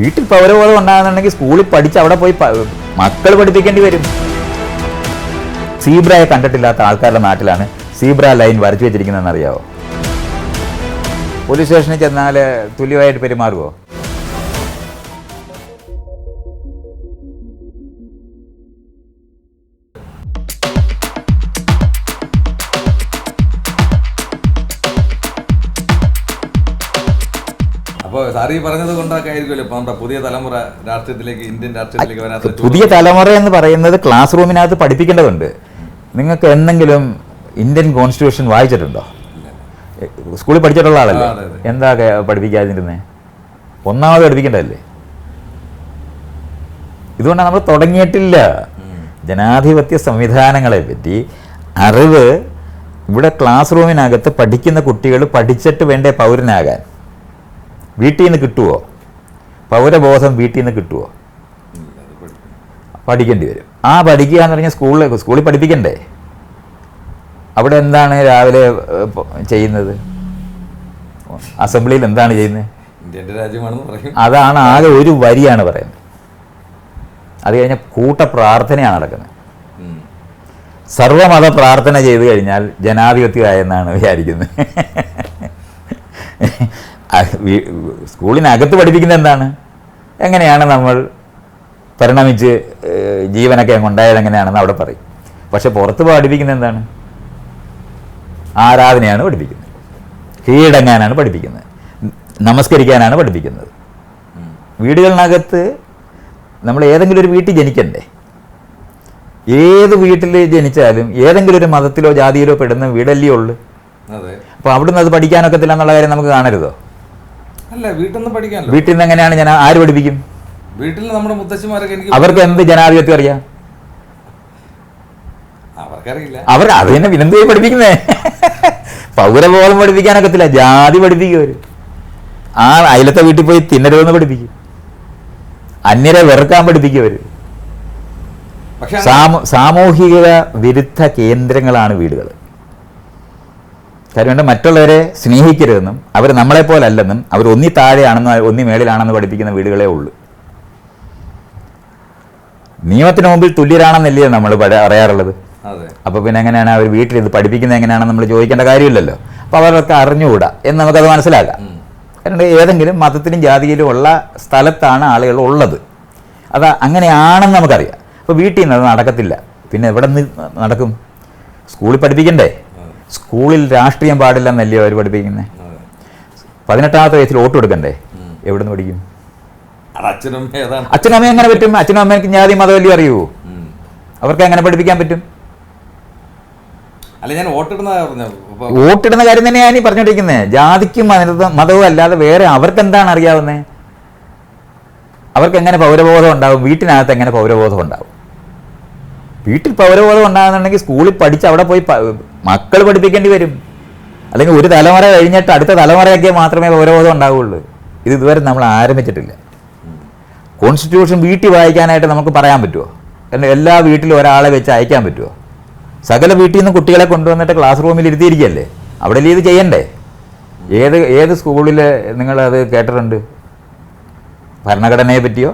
വീട്ടിൽ പൗരബോധം ഉണ്ടാകുന്നുണ്ടെങ്കിൽ സ്കൂളിൽ പഠിച്ച് അവിടെ പോയി മക്കൾ പഠിപ്പിക്കേണ്ടി വരും. സീബ്രയെ കണ്ടിട്ടില്ലാത്ത ആൾക്കാരുടെ നാട്ടിലാണ് സീബ്ര ലൈൻ വരച്ചു വെച്ചിരിക്കുന്നതെന്ന് അറിയാവോ? പോലീസ് സ്റ്റേഷനിൽ ചെന്നാൽ തുല്യമായിട്ട് പെരുമാറുമോ സാർ ഈ പറഞ്ഞത് കൊണ്ടൊക്കെ ആയിരിക്കുമല്ലോ ഇപ്പൊ നമ്മുടെ പുതിയ തലമുറ രാഷ്ട്രീയത്തിലേക്ക് ഇന്ത്യൻ രാഷ്ട്രീയത്തിലേക്ക് വരാത്ത പുതിയ തലമുറ എന്ന് പറയുന്നത് ക്ലാസ് റൂമിനകത്ത് പഠിപ്പിക്കേണ്ടതുണ്ട്. നിങ്ങൾക്ക് എന്തെങ്കിലും ഇന്ത്യൻ കോൺസ്റ്റിറ്റ്യൂഷൻ വായിച്ചിട്ടുണ്ടോ? സ്കൂളിൽ പഠിച്ചിട്ടുള്ള ആളല്ലേ. എന്താ പഠിപ്പിക്കാതിരുന്നേ? ഒന്നാമത് പഠിപ്പിക്കേണ്ടതല്ലേ? ഇതുകൊണ്ടാണ് നമ്മൾ തുടങ്ങിയിട്ടില്ല. ജനാധിപത്യ സംവിധാനങ്ങളെ പറ്റി അറിവ് ഇവിടെ ക്ലാസ് റൂമിനകത്ത് പഠിക്കുന്ന കുട്ടികൾ പഠിച്ചിട്ട് വേണ്ടേ പൗരനാകാൻ? വീട്ടിൽ നിന്ന് കിട്ടുമോ പൗരബോധം വീട്ടിൽ നിന്ന് കിട്ടുമോ പഠിക്കേണ്ടി വരും. ആ പഠിക്കുക എന്ന് പറഞ്ഞാൽ സ്കൂളിൽ സ്കൂളിൽ പഠിപ്പിക്കണ്ടേ? അവിടെ എന്താണ് രാവിലെ ചെയ്യുന്നത്? അസംബ്ലിയിൽ എന്താണ് ചെയ്യുന്നത്? അതാണ് ആകെ ഒരു വരിയാണ് പറയുന്നത്. അത് കഴിഞ്ഞ കൂട്ട പ്രാർത്ഥനയാണ് നടക്കുന്നത്. സർവമത പ്രാർത്ഥന ചെയ്തു കഴിഞ്ഞാൽ ജനാധിപത്യമായെന്നാണ് വിചാരിക്കുന്നത്. സ്കൂളിനകത്ത് പഠിപ്പിക്കുന്നത് എന്താണ്? എങ്ങനെയാണ് നമ്മൾ പരിണമിച്ച് ജീവനൊക്കെ അങ്ങ് ഉണ്ടായത് എങ്ങനെയാണെന്ന് അവിടെ പറയും. പക്ഷെ പുറത്ത് പഠിപ്പിക്കുന്നത് എന്താണ്? ആരാധനയാണ് പഠിപ്പിക്കുന്നത്. കീഴടങ്ങാനാണ് പഠിപ്പിക്കുന്നത്. നമസ്കരിക്കാനാണ് പഠിപ്പിക്കുന്നത്. വീടുകളിനകത്ത് നമ്മൾ ഏതെങ്കിലും ഒരു വീട്ടിൽ ജനിക്കണ്ടേ? ഏത് വീട്ടിൽ ജനിച്ചാലും ഏതെങ്കിലും ഒരു മതത്തിലോ ജാതിയിലോ പെടുന്ന വീടല്ലേ ഉള്ളു. അപ്പോൾ അവിടുന്ന് അത് പഠിക്കാനൊക്കത്തില്ല എന്നുള്ള കാര്യം നമുക്ക് കാണരുതോ? അല്ല വീട്ടിൽ നിന്ന് പഠിക്കാനല്ലോ. വീട്ടിൽ നിന്ന് എങ്ങനെയാണ് ഞാൻ ആര് പഠിപ്പിക്കും? വീട്ടിൽ നമ്മുടെ മുത്തശ്ശിമാരൊക്കെ എനിക്ക് അവർക്ക് എന്ത് ജനാധിപത്യം അറിയാം? അവർക്കറിയില്ല. അവർ അത് തന്നെ വിനന്ത പഠിപ്പിക്കുന്നേ? പൗരബോധം പഠിപ്പിക്കാനൊക്കത്തില്ല ജാതി പഠിപ്പിക്കും അവർ ആ അയലത്തെ വീട്ടിൽ പോയി തിന്നരുതെന്ന് പഠിപ്പിക്കും. അന്യരെ വെറുക്കാൻ പഠിപ്പിക്കും അവർ പക്ഷെ സാമൂഹിക വിരുദ്ധ കേന്ദ്രങ്ങളാണ് വീടുകൾ കാര്യം കൊണ്ട് മറ്റുള്ളവരെ സ്നേഹിക്കരുതെന്നും അവർ നമ്മളെപ്പോലല്ലെന്നും അവർ ഒന്നി താഴെയാണെന്ന് ഒന്നി മേളിലാണെന്ന് പഠിപ്പിക്കുന്ന വീടുകളേ ഉള്ളൂ. നിയമത്തിന് മുമ്പിൽ തുല്യരാണെന്നല്ലേ നമ്മൾ പറയാറുള്ളത്? അപ്പോൾ പിന്നെ എങ്ങനെയാണ് അവർ വീട്ടിൽ ഇത് പഠിപ്പിക്കുന്നത് എങ്ങനെയാണെന്ന് നമ്മൾ ചോദിക്കേണ്ട കാര്യമില്ലല്ലോ. അപ്പോൾ അവരൊക്കെ അറിഞ്ഞുകൂടാ എന്ന് നമുക്കത് മനസ്സിലാക്കാം. കാരണം ഏതെങ്കിലും മതത്തിലും ജാതിയിലും ഉള്ള സ്ഥലത്താണ് ആളുകൾ ഉള്ളത്. അത് അങ്ങനെയാണെന്ന് നമുക്കറിയാം. അപ്പോൾ വീട്ടിൽ നിന്ന് അത് നടക്കത്തില്ല. പിന്നെ എവിടെ നിന്ന് നടക്കും? സ്കൂളിൽ പഠിപ്പിക്കണ്ടേ? സ്കൂളിൽ രാഷ്ട്രീയം പാടില്ലെന്നല്ലയോ അവർ പഠിപ്പിക്കുന്നത് പതിനെട്ടാമത്തെ വയസ്സിൽ വോട്ട് കൊടുക്കണ്ടേ? എവിടെ നിന്ന് പഠിക്കും അമ്മയും എങ്ങനെ പറ്റും? അച്ഛനും അമ്മയ്ക്ക് ജാതി മതവല്യം അറിയുമോ. അവർക്ക് എങ്ങനെ പഠിപ്പിക്കാൻ പറ്റും? അല്ല ഞാൻ വോട്ടിടുന്ന വോട്ടിടുന്ന കാര്യം തന്നെയാണ് ഈ പറഞ്ഞോണ്ടിരിക്കുന്നത് ജാതിക്കും മത മതവും അല്ലാതെ വേറെ അവർക്ക് എന്താണ് അറിയാവുന്നത് അവർക്ക് എങ്ങനെ പൗരബോധം ഉണ്ടാവും? വീട്ടിനകത്ത് എങ്ങനെ പൗരബോധം ഉണ്ടാവും? വീട്ടിൽ പൗരബോധം ഉണ്ടാകുന്നുണ്ടെങ്കിൽ സ്കൂളിൽ പഠിച്ച് അവിടെ പോയി മക്കൾ പഠിപ്പിക്കേണ്ടി വരും. അല്ലെങ്കിൽ ഒരു തലമുറ കഴിഞ്ഞിട്ട് അടുത്ത തലമുറയൊക്കെ മാത്രമേ പൗരബോധം ഉണ്ടാവുകയുള്ളൂ ഇത് ഇതുവരെ നമ്മൾ ആരംഭിച്ചിട്ടില്ല. കോൺസ്റ്റിറ്റ്യൂഷൻ വീട്ടിൽ വായിക്കാനായിട്ട് നമുക്ക് പറയാൻ പറ്റുമോ കാരണം എല്ലാ വീട്ടിലും ഒരാളെ വെച്ച് അയക്കാൻ പറ്റുമോ സകല വീട്ടിൽ നിന്ന് കുട്ടികളെ കൊണ്ടുവന്നിട്ട് ക്ലാസ് റൂമിൽ ഇരുത്തിയിരിക്കുകയല്ലേ അവിടെ ഇത് ചെയ്യണ്ടേ? ഏത് ഏത് സ്കൂളിൽ നിങ്ങളത് കേട്ടിട്ടുണ്ട്? ഭരണഘടനയെ പറ്റിയോ?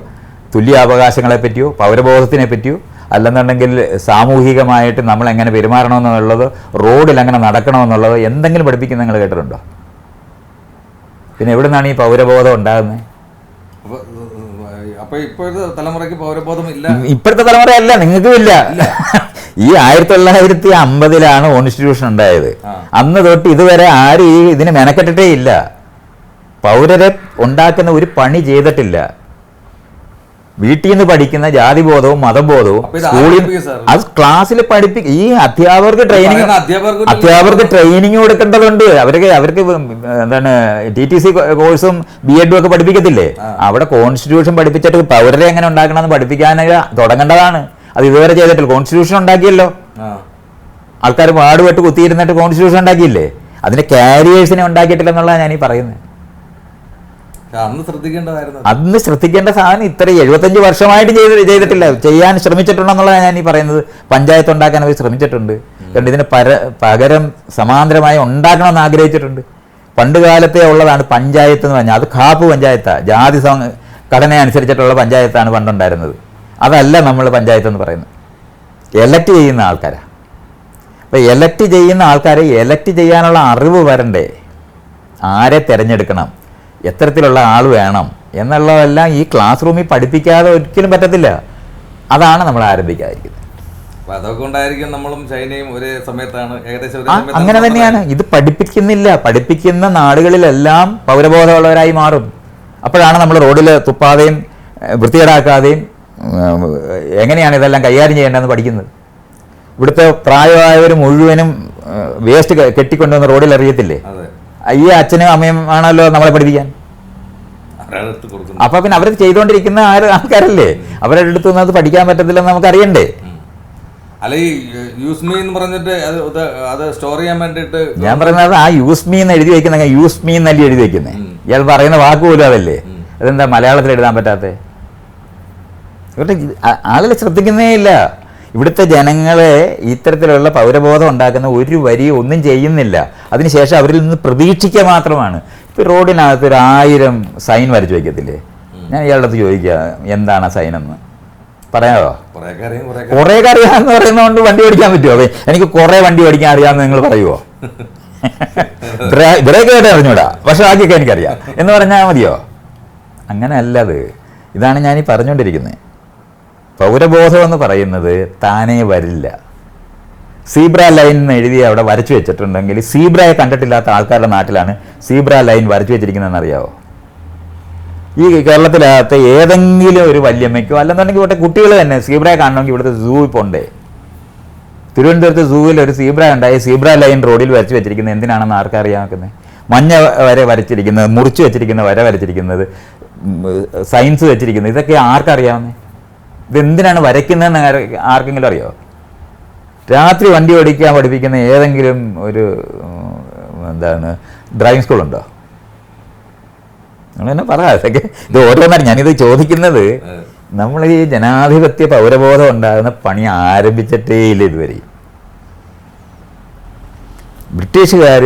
തുല്യാവകാശങ്ങളെ പറ്റിയോ? പൗരബോധത്തിനെ പറ്റിയോ? അല്ലെന്നുണ്ടെങ്കിൽ സാമൂഹികമായിട്ട് നമ്മൾ എങ്ങനെ പെരുമാറണമെന്നുള്ളത് റോഡിൽ എങ്ങനെ നടക്കണമെന്നുള്ളത് എന്തെങ്കിലും പഠിപ്പിക്കുന്ന നിങ്ങൾ കേട്ടിട്ടുണ്ടോ? പിന്നെ എവിടെ നിന്നാണ് ഈ പൗരബോധം ഉണ്ടാകുന്നത്? ഇപ്പോഴത്തെ തലമുറ അല്ല നിങ്ങൾക്കും ഇല്ല. ഈ ആയിരത്തി തൊള്ളായിരത്തി അമ്പതിലാണ് കോൺസ്റ്റിറ്റ്യൂഷൻ ഉണ്ടായത് അന്ന് തൊട്ട് ഇതുവരെ ആരും ഈ ഇതിന് മെനക്കെട്ടിട്ടേ ഇല്ല. പൗരരെ ഉണ്ടാക്കുന്ന ഒരു പണി ചെയ്തിട്ടില്ല. വീട്ടിൽ നിന്ന് പഠിക്കുന്ന ജാതിബോധവും മതബോധവും സ്കൂളിൽ അത് ക്ലാസ്സിൽ പഠിപ്പിക്കും. ഈ അധ്യാപകർക്ക് ട്രെയിനിങ് അധ്യാപകർക്ക് ട്രെയിനിങ് കൊടുക്കേണ്ടതുണ്ട്. അവർക്ക് അവർക്ക് എന്താണ് ടി ടി സി കോഴ്സും ബി എഡും ഒക്കെ പഠിപ്പിക്കത്തില്ലേ? അവിടെ കോൺസ്റ്റിറ്റ്യൂഷൻ പഠിപ്പിച്ചിട്ട് പൗരരെ എങ്ങനെ ഉണ്ടാക്കണമെന്ന് പഠിപ്പിക്കാൻ തുടങ്ങേണ്ടതാണ്. അത് ഇതുവരെ ചെയ്തിട്ടില്ല. കോൺസ്റ്റിറ്റ്യൂഷൻ ഉണ്ടാക്കിയല്ലോ. ആൾക്കാർ പാടുപെട്ട് കുത്തിയിരുന്നിട്ട് കോൺസ്റ്റിറ്റ്യൂഷൻ ഉണ്ടാക്കിയില്ലേ? അതിന്റെ കാരിയേഴ്സിനെ ഉണ്ടാക്കിയിട്ടില്ല എന്നുള്ളതാണ് ഞാൻ ഈ പറയുന്നത് അന്ന് ശ്രദ്ധിക്കേണ്ടതായിരുന്നു അന്ന് ശ്രദ്ധിക്കേണ്ട സാധനം ഇത്ര എഴുപത്തഞ്ച് വർഷമായിട്ട് ചെയ്ത് ചെയ്തിട്ടില്ല. ചെയ്യാൻ ശ്രമിച്ചിട്ടുണ്ടെന്നുള്ളതാണ് ഞാൻ ഈ പറയുന്നത്. പഞ്ചായത്ത് ഉണ്ടാക്കാൻ അവർ ശ്രമിച്ചിട്ടുണ്ട്. കണ്ട് ഇതിന് പര പകരം സമാന്തരമായി ഉണ്ടാക്കണമെന്ന് ആഗ്രഹിച്ചിട്ടുണ്ട്. പണ്ട് കാലത്തെ ഉള്ളതാണ് പഞ്ചായത്ത് എന്ന് പറഞ്ഞാൽ. അത് കാപ്പ് പഞ്ചായത്താണ് ജാതി ഘടന അനുസരിച്ചിട്ടുള്ള പഞ്ചായത്താണ് പണ്ടുണ്ടായിരുന്നത്. അതല്ല നമ്മൾ പഞ്ചായത്ത് എന്ന് പറയുന്നത്. എലക്ട് ചെയ്യുന്ന ആൾക്കാരാണ് അപ്പോൾ എലക്ട് ചെയ്യുന്ന ആൾക്കാരെ എലക്ട് ചെയ്യാനുള്ള അറിവ് വരണ്ടേ? ആരെ തിരഞ്ഞെടുക്കണം? എത്തരത്തിലുള്ള ആൾ വേണം എന്നുള്ളതെല്ലാം ഈ ക്ലാസ് റൂമിൽ പഠിപ്പിക്കാതെ ഒരിക്കലും പറ്റത്തില്ല. അതാണ് നമ്മൾ ആരംഭിക്കാതിരിക്കുന്നത്. ഉണ്ടായിരിക്കും നമ്മളും ചൈനയും ഒരേ സമയത്താണ്. ഏകദേശം അങ്ങനെ തന്നെയാണ്. ഇത് പഠിപ്പിക്കുന്നില്ല. പഠിപ്പിക്കുന്ന നാടുകളിലെല്ലാം പൗരബോധമുള്ളവരായി മാറും. അപ്പോഴാണ് നമ്മൾ റോഡിൽ തുപ്പാതെയും വൃത്തികേടാക്കാതെയും എങ്ങനെയാണ് ഇതെല്ലാം കൈകാര്യം ചെയ്യേണ്ടതെന്ന് പഠിക്കുന്നത്? ഇവിടുത്തെ പ്രായമായവർ മുഴുവനും വേസ്റ്റ് കെട്ടിക്കൊണ്ടുവന്ന് റോഡിൽ അറിയത്തില്ലേ ഈ അച്ഛനും അമ്മയും ആണല്ലോ നമ്മളെ പഠിപ്പിക്കാൻ. അപ്പൊ പിന്നെ അവർ ചെയ്തുകൊണ്ടിരിക്കുന്ന ആൾക്കാരല്ലേ? അവരുടെ അടുത്ത് നിന്ന് അത് പഠിക്കാൻ പറ്റത്തില്ലെന്ന് നമുക്കറിയണ്ടേ? അറിയണ്ടേ അല്ല ഈ എന്ന് പറഞ്ഞിട്ട് അത് അത് സ്റ്റോർ ചെയ്യാൻ വേണ്ടിയിട്ട് ഞാൻ പറയുന്നത് ആ യൂസ് മീ എന്ന് എഴുതി വെക്കുന്ന യൂസ് മീ എന്നല്ലേ എഴുതി വെക്കുന്നത് ഇയാൾ പറയുന്ന വാക്ക് പോലും അതല്ലേ? അതെന്താ മലയാളത്തിൽ എഴുതാൻ പറ്റാത്ത? ഇവരുടെ ആളുകൾ ശ്രദ്ധിക്കുന്നേ ഇല്ല. ഇവിടുത്തെ ജനങ്ങളെ ഇത്തരത്തിലുള്ള പൗരബോധം ഉണ്ടാക്കുന്ന ഒരു വരി ഒന്നും ചെയ്യുന്നില്ല. അതിനുശേഷം അവരിൽ നിന്ന് പ്രതീക്ഷിക്കുക മാത്രമാണ്. ഇപ്പം റോഡിനകത്ത് ഒരു ആയിരം സൈൻ വരച്ചു വയ്ക്കത്തില്ലേ ഞാൻ ഇയാളുടെ അടുത്ത് ചോദിക്കുക എന്താണ് ആ സൈൻ എന്ന് പറയാമോ കുറെ അറിയാമെന്ന് പറയുന്നതുകൊണ്ട് വണ്ടി ഓടിക്കാൻ പറ്റുമോ? അതെ എനിക്ക് കുറേ വണ്ടി ഓടിക്കാൻ അറിയാമെന്ന് നിങ്ങൾ പറയുമോ ബ്രേക്ക് ആയിട്ട് അറിഞ്ഞൂടാ. പക്ഷെ ബാക്കിയൊക്കെ എനിക്കറിയാം. എന്ന് പറഞ്ഞാൽ മതിയോ? അങ്ങനെയല്ല അത് ഇതാണ് ഞാൻ ഈ പറഞ്ഞുകൊണ്ടിരിക്കുന്നത് പൗരബോധം എന്ന് പറയുന്നത് താനേ വരില്ല. സീബ്ര ലൈൻ എന്ന് എഴുതി അവിടെ വരച്ചു വെച്ചിട്ടുണ്ടെങ്കിൽ സീബ്രയെ കണ്ടിട്ടില്ലാത്ത ആൾക്കാരുടെ നാട്ടിലാണ് സീബ്ര ലൈൻ വരച്ചു വെച്ചിരിക്കുന്നതെന്ന് അറിയാവോ? ഈ കേരളത്തിലകത്ത് ഏതെങ്കിലും ഒരു വല്യമ്മയ്ക്കോ അല്ലെന്നുണ്ടെങ്കിൽ ഇവിടെ കുട്ടികൾ തന്നെ സീബ്രയെ കാണണമെങ്കിൽ ഇവിടുത്തെ സൂവിൽ പോണ്ടേ? തിരുവനന്തപുരത്ത് സൂവിൽ ഒരു സീബ്ര ഉണ്ടായി സീബ്ര ലൈൻ റോഡിൽ വരച്ചു വെച്ചിരിക്കുന്നത് എന്തിനാണെന്ന് ആർക്കറിയാക്കുന്നത് മഞ്ഞ വരെ വരച്ചിരിക്കുന്നത് മുറിച്ച് വെച്ചിരിക്കുന്ന വര വരച്ചിരിക്കുന്നത് സയൻസ് വെച്ചിരിക്കുന്നത് ഇതൊക്കെ ആർക്കറിയാവുന്നത് ഇതെന്തിനാണ് വരയ്ക്കുന്നതെന്ന് ആർക്കെങ്കിലും അറിയോ? രാത്രി വണ്ടി ഓടിക്കാൻ പഠിപ്പിക്കുന്ന ഏതെങ്കിലും ഒരു എന്താണ് ഡ്രൈവിംഗ് സ്കൂളുണ്ടോ നിങ്ങൾ തന്നെ പറ ഇത് ഓരോന്നാണ് ഞാനിത് ചോദിക്കുന്നത് നമ്മൾ ഈ ജനാധിപത്യ പൗരബോധം ഉണ്ടാകുന്ന പണി ആരംഭിച്ചിട്ടേ ഇല്ല ഇതുവരെ. ബ്രിട്ടീഷുകാർ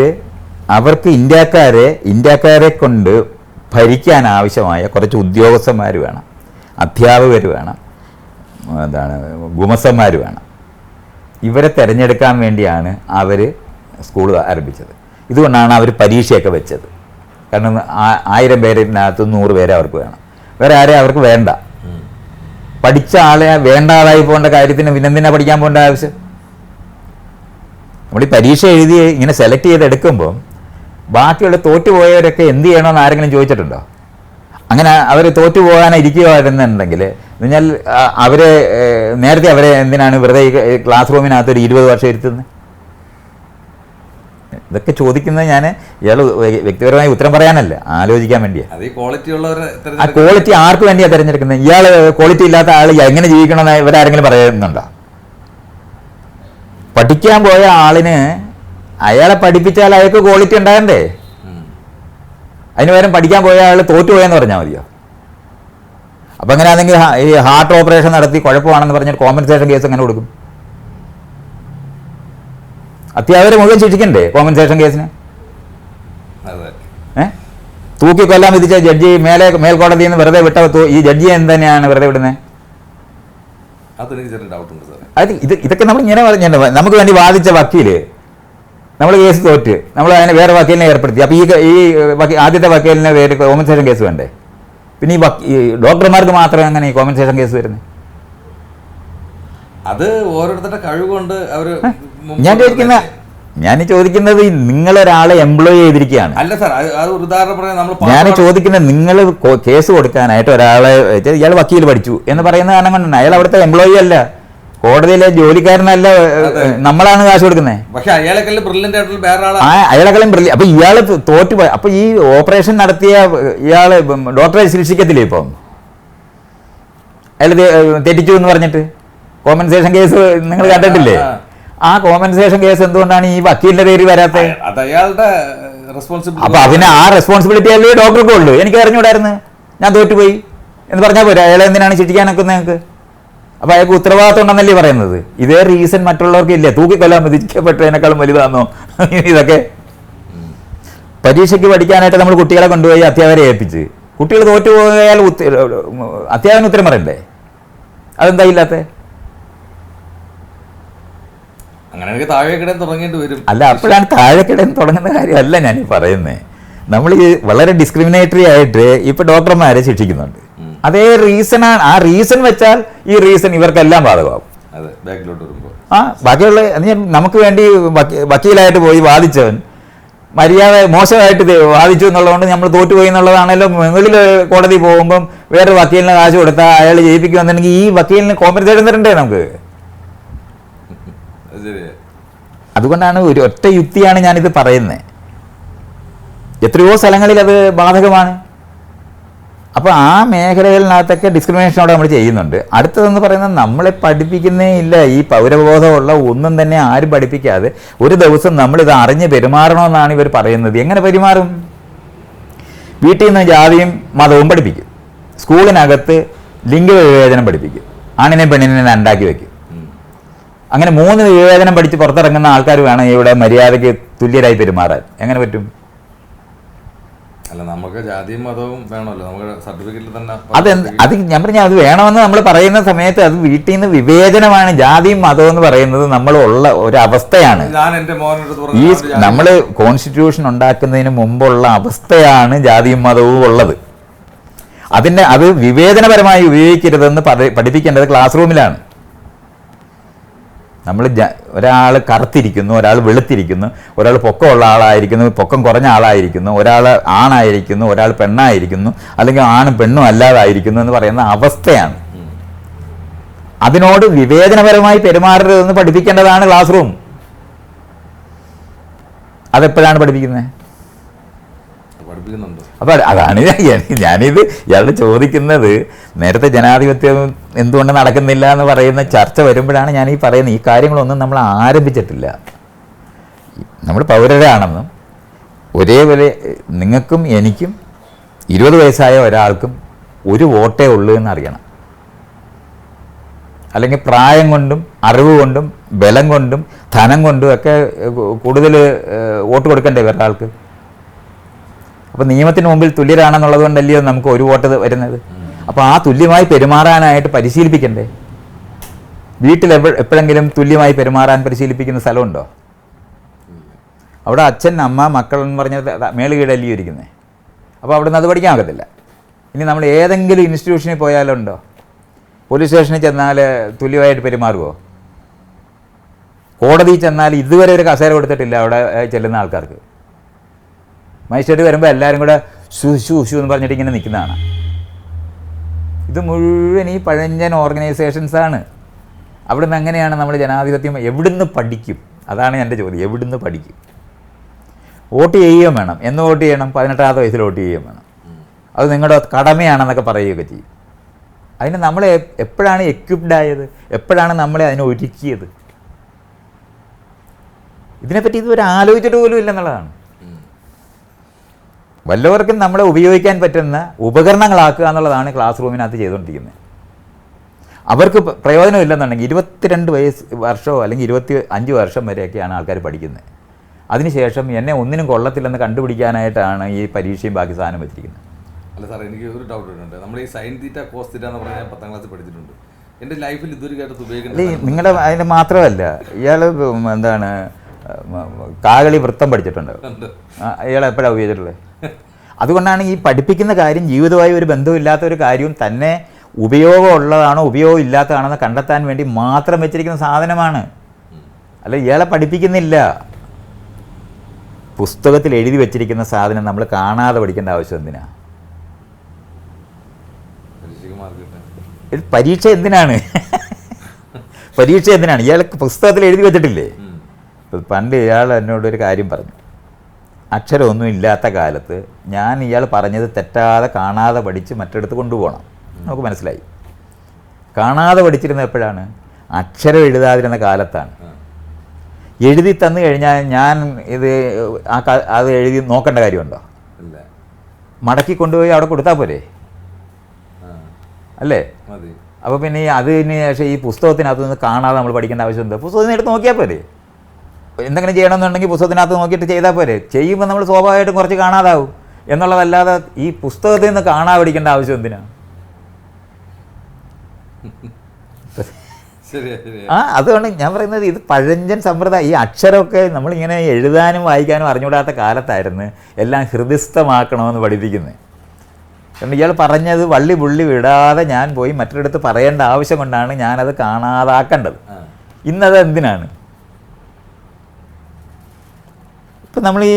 അവർക്ക് ഇന്ത്യക്കാരെ ഇന്ത്യക്കാരെ കൊണ്ട് ഭരിക്കാൻ ആവശ്യമായ കുറച്ച് ഉദ്യോഗസ്ഥന്മാർ വേണം അധ്യാപകർ വേണം എന്താണ് ഗുമസന്മാർ വേണം. ഇവരെ തിരഞ്ഞെടുക്കാൻ വേണ്ടിയാണ് അവർ സ്കൂൾ ആരംഭിച്ചത്. ഇതുകൊണ്ടാണ് അവർ പരീക്ഷയൊക്കെ വെച്ചത്. കാരണം ആയിരം പേരിനകത്ത് നൂറ് പേരെ അവർക്ക് വേണം. വേറെ ആരെയും അവർക്ക് വേണ്ട. പഠിച്ച ആളെ വേണ്ട ആളായി പോകേണ്ട കാര്യത്തിന് പിന്നെന്തിനാ പഠിക്കാൻ പോകേണ്ട ആവശ്യം? നമ്മൾ ഈ പരീക്ഷ എഴുതി ഇങ്ങനെ സെലക്ട് ചെയ്ത് എടുക്കുമ്പോൾ ബാക്കിയുള്ള തോറ്റുപോയവരൊക്കെ എന്ത് ചെയ്യണമെന്ന് ആരെങ്കിലും ചോദിച്ചിട്ടുണ്ടോ? അങ്ങനെ അവർ തോറ്റു പോകാൻ പറഞ്ഞാൽ അവരെ നേരത്തെ അവരെ എന്തിനാണ് വെറുതെ ഈ ക്ലാസ് റൂമിനകത്ത് ഒരു ഇരുപത് വർഷം ഇരുത്തുന്നത് ഇതൊക്കെ ചോദിക്കുന്നത് ഞാൻ ഇയാൾ വ്യക്തിപരമായി ഉത്തരം പറയാനല്ല ആലോചിക്കാൻ വേണ്ടിയാ. അത് ഈ ക്വാളിറ്റി ഉള്ളവരെ ആ ക്വാളിറ്റി ആർക്ക് വേണ്ടിയാ തിരഞ്ഞെടുക്കുന്നത് ഇയാൾ ക്വാളിറ്റി ഇല്ലാത്ത ആൾ എങ്ങനെ ജീവിക്കണമെന്ന് ഇവരാരെങ്കിലും പറയുന്നുണ്ടോ? പഠിക്കാൻ പോയ ആളിന് അയാളെ പഠിപ്പിച്ചാൽ അയാൾക്ക് ക്വാളിറ്റി ഉണ്ടാകണ്ടേ. അതിന് പകരം പഠിക്കാൻ പോയ ആൾ തോറ്റുപോയെന്ന് പറഞ്ഞാൽ മതിയോ? അപ്പം അങ്ങനെയാണെങ്കിൽ ആണെങ്കിൽ ഈ ഹാർട്ട് ഓപ്പറേഷൻ നടത്തി കുഴപ്പമാണെന്ന് പറഞ്ഞാൽ കോമ്പൻസേഷൻ കേസ് എങ്ങനെ കൊടുക്കും? അത്യാവശ്യം മുഴുവൻ ശിക്ഷിക്കണ്ടേ കോമ്പൻസേഷൻ കേസിന് തൂക്കി കൊല്ലാൻ വിധിച്ച ജഡ്ജി മേലെ മേൽക്കോടതിയിൽ നിന്ന് വെറുതെ വിട്ട ഈ ജഡ്ജി എന്തിനാണ് വെറുതെ വിടുന്നത് അത് ഇത് ഇതൊക്കെ നമ്മൾ ഇങ്ങനെ പറഞ്ഞു നമുക്ക് വേണ്ടി വാദിച്ച വക്കീൽ നമ്മൾ കേസ് തോറ്റ് നമ്മൾ അതിനെ വേറെ വക്കീലിനെ ഏർപ്പെടുത്തി. അപ്പോൾ ഈ ഈ ആദ്യത്തെ വക്കീലിനെ വേറെ കോമ്പൻസേഷൻ കേസ് വേണ്ടേ? പിന്നെ ഈ ഡോക്ടർമാർക്ക് മാത്രമേ അങ്ങനെ ഈ കോമ്പൻസേഷൻ കേസ് വരുന്നത് അത് ഓരോരുത്തരുടെ കഴിവുകൊണ്ട് മുമ്പോട്ട് ഞാൻ ചോദിക്കുന്ന ഞാൻ ചോദിക്കുന്നത് നിങ്ങളൊരാളെ എംപ്ലോയ് ചെയ്തിരിക്കുകയാണ്. അല്ല സാർ അത് ഉദാഹരണം പറയാൻ നമ്മൾ ഞാൻ ചോദിക്കുന്നത് നിങ്ങൾ കേസ് കൊടുക്കാനായിട്ട് ഒരാളെ ഇയാൾ വക്കീൽ പഠിച്ചു എന്ന് പറയുന്ന കാരണം കൊണ്ടാണ്. അയാൾ അവിടുത്തെ എംപ്ലോയി അല്ല. കോടതിയിലെ ജോലിക്കാരനല്ല നമ്മളാണ് കാശ് കൊടുക്കുന്നത് പക്ഷെ അയാളെക്കാളും ബ്രില്യന്റ് ആയിട്ടുള്ള വേറെ അയാളെക്കാളും ബ്രില്യ അപ്പൊ ഇയാൾ തോറ്റു പോയി. അപ്പൊ ഈ ഓപ്പറേഷൻ നടത്തിയ ഇയാൾ ഡോക്ടറെ ശിക്ഷിക്കത്തില്ലേ ഇപ്പം? അയാൾ തെറ്റിച്ചു എന്ന് പറഞ്ഞിട്ട്? കോമ്പൻസേഷൻ കേസ് നിങ്ങൾ കണ്ടിട്ടില്ലേ? ആ, കോമ്പൻസേഷൻ കേസ് എന്തുകൊണ്ടാണ് ഈ വക്കീലിന്റെ പേര് വരാത്തത് അത് അയാളുടെ അപ്പൊ അതിന് ആ റെസ്പോൺസിബിലിറ്റി അല്ലേ ഡോക്ടർക്കുള്ളൂ എനിക്ക് അറിഞ്ഞൂടായിരുന്നു. ഞാൻ തോറ്റുപോയി. എന്ന് പറഞ്ഞാൽ പോരാ? അയാളെ എന്തിനാണ് ശിക്ഷിക്കാനൊക്കെ നിങ്ങൾക്ക്? അപ്പൊ അയാൾക്ക് ഉത്തരവാദിത്വം ഉണ്ടെന്നല്ലേ പറയുന്നത്? ഇതേ റീസൺ മറ്റുള്ളവർക്ക് ഇല്ലേ? തൂക്കിക്കൊല്ലാൻ വിധിക്കപ്പെട്ടതിനേക്കാളും വലുതാണോ ഇതൊക്കെ. പരീക്ഷയ്ക്ക് പഠിക്കാനായിട്ട് നമ്മൾ കുട്ടികളെ കൊണ്ടുപോയി അധ്യാപകരെ ഏൽപ്പിച്ച്. കുട്ടികൾ തോറ്റു പോയാൽ അത്യാവശ്യം ഉത്തരം പറയണ്ടേ? അതെന്താ ഇല്ലാത്ത? തുടങ്ങേണ്ടി വരും. അല്ല അപ്പോഴാണ് താഴെക്കിടന്ന് തുടങ്ങുന്ന കാര്യമല്ല ഞാൻ പറയുന്നത് നമ്മൾ വളരെ ഡിസ്ക്രിമിനേറ്ററി ആയിട്ട് ഇപ്പൊ ഡോക്ടർമാരെ ശിക്ഷിക്കുന്നുണ്ട്. അതേ റീസണാണ് ആ റീസൺ വെച്ചാൽ ഈ റീസൺ ഇവർക്കെല്ലാം ബാധകമാകും. അതെ ബാക്കിലോട്ട് വരുമ്പോൾ. ആ ബാക്കിയുള്ള നമുക്ക് വേണ്ടി വക്കീലായിട്ട് പോയി വാദിച്ചവൻ മര്യാദ മോശമായിട്ട് വാദിച്ചു എന്നുള്ളതുകൊണ്ട് നമ്മൾ തോറ്റുപോയി എന്നുള്ളതാണല്ലോ. മുകളിൽ കോടതി പോകുമ്പം വേറെ വക്കീലിന് കാശ് കൊടുത്താൽ അയാൾ ജയിപ്പിക്കുമെന്നുണ്ടെങ്കിൽ ഈ വക്കീലിന് കോമ്പൻസേഷൻ തരണ്ടേ നമുക്ക്? അത് അതുകൊണ്ടാണ് ഒരു ഒറ്റ യുക്തിയാണ് ഞാനിത് പറയുന്നത്. എത്രയോ സ്ഥലങ്ങളിൽ അത് ബാധകമാണ്. അപ്പോൾ ആ മേഖലകളിനകത്തൊക്കെ ഡിസ്ക്രിമിനേഷൻ അവിടെ നമ്മൾ ചെയ്യുന്നുണ്ട്. അടുത്തതെന്ന് പറയുന്നത് നമ്മളെ പഠിപ്പിക്കുന്നേ ഇല്ല. ഈ പൗരബോധമുള്ള ഒന്നും തന്നെ ആരും പഠിപ്പിക്കാതെ ഒരു ദിവസം നമ്മളിത് അറിഞ്ഞ് പെരുമാറണമെന്നാണ് ഇവർ പറയുന്നത്. എങ്ങനെ പെരുമാറും? വീട്ടിൽ നിന്ന് ജാതിയും മതവും പഠിപ്പിക്കും. സ്കൂളിനകത്ത് ലിംഗവിവേചനം പഠിപ്പിക്കും. ആണിനെ പെണ്ണിനെ രണ്ടാക്കി വയ്ക്കും അങ്ങനെ മൂന്ന് വിവേചനം പഠിച്ച് പുറത്തിറങ്ങുന്ന ആൾക്കാർ വേണം ഇവിടെ മര്യാദയ്ക്ക് തുല്യരായി പെരുമാറാൻ. എങ്ങനെ പറ്റും? അല്ല നമുക്ക് ജാതിയും മതവും വേണമല്ലോ. നമുക്ക് സർട്ടിഫിക്കറ്റിൽ തന്നെ അത് അത് ഞാൻ പറഞ്ഞ അത് വേണമെന്ന് നമ്മൾ പറയുന്ന സമയത്ത് അത് വീട്ടിൽ നിന്ന് വിവേചനമാണ് ജാതിയും മതവും എന്ന് പറയുന്നത് നമ്മൾ ഉള്ള ഒരു അവസ്ഥയാണ് ഞാൻ അടുത്ത് ഈ നമ്മൾ കോൺസ്റ്റിറ്റ്യൂഷൻ ഉണ്ടാക്കുന്നതിന് മുമ്പുള്ള അവസ്ഥയാണ് ജാതിയും മതവും ഉള്ളത്. അതിന്റെ അത് വിവേചനപരമായി ഉപയോഗിക്കരുതെന്ന് പഠി- പഠിപ്പിക്കേണ്ടത് ക്ലാസ് റൂമിലാണ് നമ്മൾ ഒരാൾ കറുത്തിരിക്കുന്നു ഒരാൾ വെളുത്തിരിക്കുന്നു ഒരാൾ പൊക്കമുള്ള ആളായിരിക്കുന്നു പൊക്കം കുറഞ്ഞ ആളായിരിക്കുന്നു ഒരാൾ ആണായിരിക്കുന്നു ഒരാൾ പെണ്ണായിരിക്കുന്നു അല്ലെങ്കിൽ ആണും പെണ്ണും അല്ലാതായിരിക്കുന്നു എന്ന് പറയുന്ന അവസ്ഥയാണ്. അതിനോട് വിവേചനപരമായി പെരുമാറരുതെന്ന് പഠിപ്പിക്കേണ്ടതാണ് ക്ലാസ് റൂം. അതെപ്പോഴാണ് പഠിപ്പിക്കുന്നത്? പഠിപ്പിക്കുന്നുണ്ട് അപ്പോൾ അതാണ് ഞാനിത് ഇയാളോട് ചോദിക്കുന്നത് നേരത്തെ ജനാധിപത്യം എന്തുകൊണ്ട് നടക്കുന്നില്ല എന്ന് പറയുന്ന ചർച്ച വരുമ്പോഴാണ് ഞാൻ ഈ പറയുന്നത്. ഈ കാര്യങ്ങളൊന്നും നമ്മൾ ആരംഭിച്ചിട്ടില്ല. നമ്മൾ പൗരരാണെന്നും ഒരേപോലെ നിങ്ങൾക്കും എനിക്കും ഇരുപത് വയസ്സായ ഒരാൾക്കും ഒരു വോട്ടേ ഉള്ളൂ എന്നറിയണം. അല്ലെങ്കിൽ പ്രായം കൊണ്ടും അറിവ് കൊണ്ടും ബലം കൊണ്ടും ധനം കൊണ്ടും ഒക്കെ കൂടുതൽ വോട്ട് കൊടുക്കണ്ടേ ഒരാൾക്ക് അപ്പോൾ നിയമത്തിന് മുമ്പിൽ തുല്യരാണെന്നുള്ളത് കൊണ്ടല്ലയോ നമുക്ക് ഒരു വോട്ട് വരുന്നത്? അപ്പോൾ ആ തുല്യമായി പെരുമാറാനായിട്ട് പരിശീലിപ്പിക്കണ്ടേ? വീട്ടിൽ എപ്പ എപ്പോഴെങ്കിലും തുല്യമായി പെരുമാറാൻ പരിശീലിപ്പിക്കുന്ന സ്ഥലമുണ്ടോ? അവിടെ അച്ഛൻ അമ്മ മക്കൾ എന്ന് പറഞ്ഞ മേളുകീടല്ലേ ഇരിക്കുന്നത് അപ്പോൾ അവിടെ നിന്ന് അത് പഠിക്കാൻ ഒക്കത്തില്ല ഇനി നമ്മൾ ഏതെങ്കിലും ഇൻസ്റ്റിറ്റ്യൂഷനിൽ പോയാലുണ്ടോ പോലീസ് സ്റ്റേഷനിൽ ചെന്നാൽ തുല്യമായിട്ട് പെരുമാറുമോ കോടതിയിൽ ചെന്നാൽ ഇതുവരെ ഒരു കസേര കൊടുത്തിട്ടില്ല അവിടെ ചെല്ലുന്ന ആൾക്കാർക്ക്. മജിസ്ട്രേറ്റ് വരുമ്പോൾ എല്ലാവരും കൂടെ ഷു ഷു എന്ന് പറഞ്ഞിട്ട് ഇങ്ങനെ നിൽക്കുന്നതാണ് ഇത് മുഴുവൻ ഈ പഴഞ്ചൻ ഓർഗനൈസേഷൻസാണ് അവിടുന്ന് എങ്ങനെയാണ് നമ്മൾ ജനാധിപത്യം എവിടുന്ന് പഠിക്കും? അതാണ് എന്റെ ചോദ്യം. എവിടുന്ന് പഠിക്കും? വോട്ട് ചെയ്യുകയും വേണം. എന്ന് വോട്ട് ചെയ്യണം? പതിനെട്ടാമത്തെ വയസ്സിൽ വോട്ട് ചെയ്യുകയും വേണം. അത് നിങ്ങളുടെ കടമയാണെന്നൊക്കെ പറയുകയൊക്കെ ചെയ്യും. അതിന് നമ്മൾ എപ്പോഴാണ് എക്വിപ്ഡ് ആയത്? എപ്പോഴാണ് നമ്മളെ അതിനെ ഒരുക്കിയത്? ഇതിനെപ്പറ്റി ഇതുവരെ ആലോചിച്ചിട്ട് പോലും ഇല്ലെന്നുള്ളതാണ്. വല്ലവർക്കും നമ്മളെ ഉപയോഗിക്കാൻ പറ്റുന്ന ഉപകരണങ്ങളാക്കുക എന്നുള്ളതാണ് ക്ലാസ് റൂമിനകത്ത് ചെയ്തുകൊണ്ടിരിക്കുന്നത്. അവർക്ക് പ്രയോജനമില്ലെന്നുണ്ടെങ്കിൽ ഇരുപത്തിരണ്ട് വയസ്സ് വർഷമോ അല്ലെങ്കിൽ ഇരുപത്തി അഞ്ച് വർഷം വരെയൊക്കെയാണ് ആൾക്കാർ പഠിക്കുന്നത്. അതിനുശേഷം എന്നെ ഒന്നിനും കൊള്ളത്തില്ലെന്ന് കണ്ടുപിടിക്കാനായിട്ടാണ് ഈ പരീക്ഷയും ബാക്കി സാധനം വെച്ചിരിക്കുന്നത്. അല്ല സാർ എനിക്ക് ഒരു ഡൗട്ട് ഉണ്ട് നമ്മൾ ഈ സൈൻ തീറ്റ കോസ് തീറ്റ എന്ന് പറഞ്ഞാൽ പത്താം ക്ലാസ്സിൽ പഠിച്ചിട്ടുണ്ട്. എന്റെ ലൈഫിൽ അല്ല ഉപയോഗിക്കുന്നത് നിങ്ങളുടെ അതിന് മാത്രമല്ല ഇയാൾ എന്താണ് കാകളി വൃത്തം പഠിച്ചിട്ടുണ്ട്. ഇയാൾ എപ്പോഴാണ് ഉപയോഗിച്ചിട്ടുള്ളത് അതുകൊണ്ടാണ് ഈ പഠിപ്പിക്കുന്ന കാര്യം ജീവിതമായി ഒരു ബന്ധമില്ലാത്ത ഒരു കാര്യവും തന്നെ ഉപയോഗമുള്ളതാണോ ഉപയോഗം ഇല്ലാത്തതാണെന്ന് കണ്ടെത്താൻ വേണ്ടി മാത്രം വെച്ചിരിക്കുന്ന സാധനമാണ്. അല്ല ഇയാളെ പഠിപ്പിക്കുന്നില്ല. പുസ്തകത്തിൽ എഴുതി വെച്ചിരിക്കുന്ന സാധനം നമ്മൾ കാണാതെ പഠിക്കേണ്ട ആവശ്യം എന്തിനാ? പരീക്ഷ എന്തിനാണ്? പരീക്ഷ എന്തിനാണ്? ഇയാൾക്ക് പുസ്തകത്തിൽ എഴുതി വെച്ചിട്ടില്ലേ? പണ്ട് ഇയാൾ എന്നോട് ഒരു കാര്യം പറഞ്ഞു. അക്ഷരമൊന്നും ഇല്ലാത്ത കാലത്ത് ഞാൻ ഇയാൾ പറഞ്ഞത് തെറ്റാതെ കാണാതെ പഠിച്ച് മറ്റിടത്ത് കൊണ്ടുപോകണം. നമുക്ക് മനസ്സിലായി. കാണാതെ പഠിച്ചിരുന്ന എപ്പോഴാണ്? അക്ഷരം എഴുതാതിരുന്ന കാലത്താണ്. എഴുതി തന്നു കഴിഞ്ഞാൽ ഞാൻ ഇത് ആ അത് എഴുതി നോക്കേണ്ട കാര്യമുണ്ടോ? മടക്കി കൊണ്ടുപോയി അവിടെ കൊടുത്താൽ പോരെ? അല്ലേ? അപ്പോൾ പിന്നെ അതിന് ശേഷം ഈ പുസ്തകത്തിനകത്ത് നിന്ന് കാണാതെ നമ്മൾ പഠിക്കേണ്ട ആവശ്യം എന്താ പുസ്തകത്തിന് എടുത്ത് നോക്കിയാൽ പോരെ? എന്തെങ്കിലും ചെയ്യണമെന്നുണ്ടെങ്കിൽ പുസ്തകത്തിനകത്ത് നോക്കിയിട്ട് ചെയ്താൽ പോരെ. ചെയ്യുമ്പോൾ നമ്മൾ സ്വാഭാവികമായിട്ടും കുറച്ച് കാണാതാവും. എന്നുള്ളതല്ലാതെ ഈ പുസ്തകത്തിൽ നിന്ന് കാണാതിരിക്കേണ്ട ആവശ്യം എന്തിനാണ് ആ അതുകൊണ്ട് ഞാൻ പറയുന്നത് ഇത് പഴഞ്ചൻ സമ്പ്രദായം. ഈ അക്ഷരമൊക്കെ നമ്മളിങ്ങനെ എഴുതാനും വായിക്കാനും അറിഞ്ഞുകൂടാത്ത കാലത്തായിരുന്നു എല്ലാം ഹൃദയസ്ഥമാക്കണമെന്ന് പഠിപ്പിക്കുന്നത്. കാരണം ഇയാൾ പറഞ്ഞത് വള്ളി പുള്ളി വിടാതെ ഞാൻ പോയി മറ്റൊരിടത്ത് പറയേണ്ട ആവശ്യം കൊണ്ടാണ് ഞാനത് കാണാതാക്കേണ്ടത്. ഇന്നത് എന്തിനാണ്? ഇപ്പം നമ്മൾ ഈ